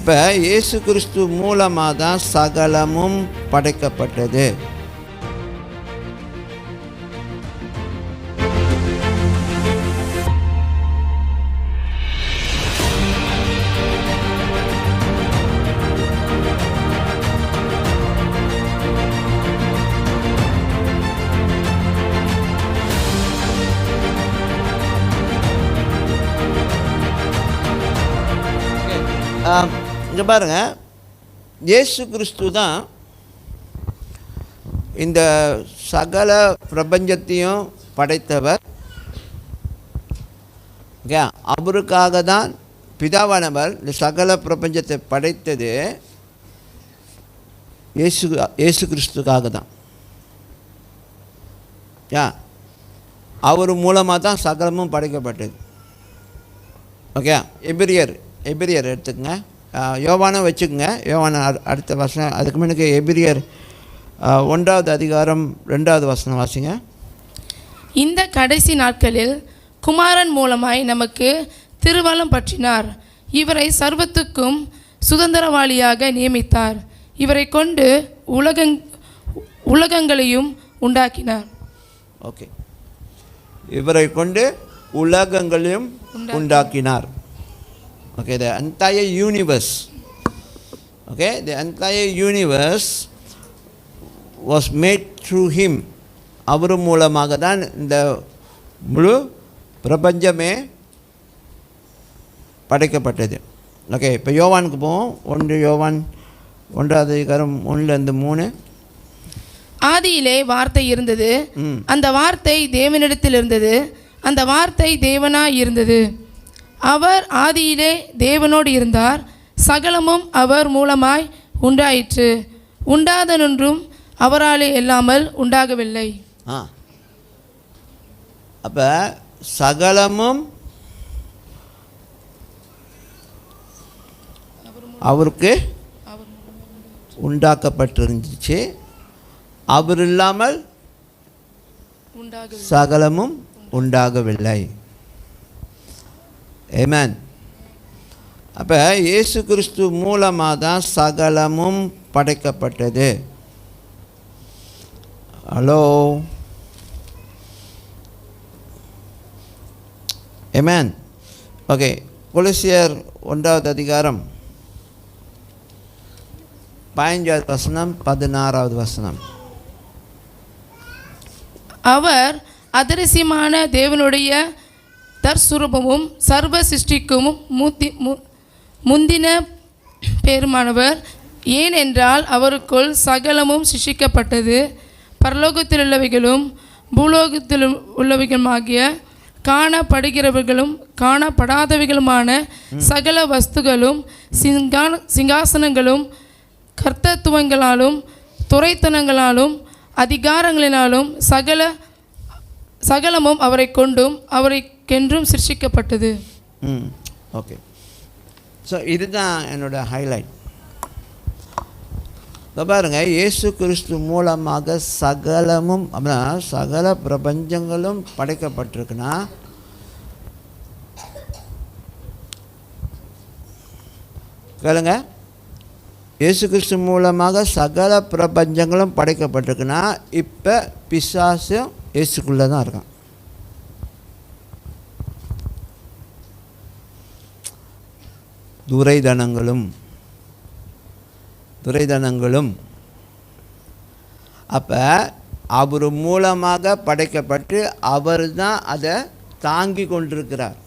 அப்போ இயேசு கிறிஸ்து மூலமாக தான் சகலமும் படைக்கப்பட்டது. இங்கே பாருங்கள் இயேசு கிறிஸ்து தான் இந்த சகல பிரபஞ்சத்தையும் படைத்தவர். ஓகே? அவருக்காக தான் பிதாவானவர் இந்த சகல பிரபஞ்சத்தை படைத்தது. இயேசு இயேசு கிறிஸ்துக்காக தான். யா அவர் மூலமாக தான் சகலமும் படைக்கப்பட்டது. ஓகே? எபிரியர் எபிரியர் எடுத்துக்கங்க. ஆ, யோவானை வச்சுக்கோங்க. யோவானை அடு- அடுத்த வசனம் அதுக்கு முன்னுக்கு எபிரியர் ஒன்றாவது அதிகாரம் ரெண்டாவது வசனம் வாசிங்க. இந்த கடைசி நாட்களில் குமாரன் மூலமாய் நமக்கு திருவலம் பற்றினார். இவரை சர்வத்துக்கும் சுதந்திரவாளியாக நியமித்தார். இவரை கொண்டு உலகங் உலகங்களையும் உண்டாக்கினார். ஓகே. இவரை கொண்டு உலகங்களையும் உண்டாக்கினார். Okay the entire universe okay the entire universe was made through him அவர் மூலமாக தான் இந்த முழு பிரபஞ்சமே படைக்கப்பட்டது. ஓகே இப்போ யோவானுக்கு போவோம். ஒன்று யோவான் ஒன்றாவது அதிகாரம் ஒன்றுலேருந்து மூணு. ஆதியிலே வார்த்தை இருந்தது. அந்த வார்த்தை தேவனிடத்தில் இருந்தது. அந்த வார்த்தை தேவனாய் இருந்தது. அவர் ஆதியிலே தேவனோடு இருந்தார். சகலமும் அவர் மூலமாய் உண்டாயிற்று. உண்டாதனொன்றும் அவராலே இல்லாமல் உண்டாகவில்லை. ஆ. அப்போ சகலமும் அவருக்கு உண்டாக்கப்பட்டிருந்துச்சு. அவர் இல்லாமல் சகலமும் உண்டாகவில்லை. ஏமேன் அப்போ இயேசு கிறிஸ்து மூலமாக தான் சகலமும் படைக்கப்பட்டது. ஹலோ ஏமேன் ஓகே கொலிசியர் ஒன்றாவது அதிகாரம். பதினஞ்சாவது வசனம் பதினாறாவது வசனம். அவர் அதிரசியமான தேவனுடைய தற்சுரூபமும் சர்வ சிருஷ்டிக்கும் மூத்தி முந்தின பேருமானவர். ஏனென்றால் அவருக்குள் சகலமும் சிருஷ்டிக்கப்பட்டது. பரலோகத்தில் உள்ளவைகளும் பூலோகத்தில் உள்ளவைகளுமாகிய காணப்படுகிறவர்களும் காணப்படாதவைகளுமான சகல வஸ்துகளும் சிங்கா சிங்காசனங்களும் கர்த்தத்துவங்களாலும் துரைத்தனங்களாலும் அதிகாரங்களினாலும் சகல சகலமும் அவரை கொண்டும் அவரைக்கென்றும் சிருஷ்டிக்கப்பட்டது. ம் ஓகே. ஸோ இதுதான் என்னோட ஹைலைட் இப்போ பாருங்க இயேசு கிறிஸ்து மூலமாக சகலமும் அப்படின்னா சகல பிரபஞ்சங்களும் படைக்கப்பட்டிருக்குன்னா கேளுங்க. இயேசு கிறிஸ்து மூலமாக சகல பிரபஞ்சங்களும் படைக்கப்பட்டிருக்குன்னா இப்போ பிசாசும் இயேசுக்குள்ளே தான் இருக்கான். துரைதனங்களும் துரைதனங்களும் அப்போ அவர் மூலமாக படைக்கப்பட்டு அவர் தான் அதை தாங்கி கொண்டிருக்கிறார்.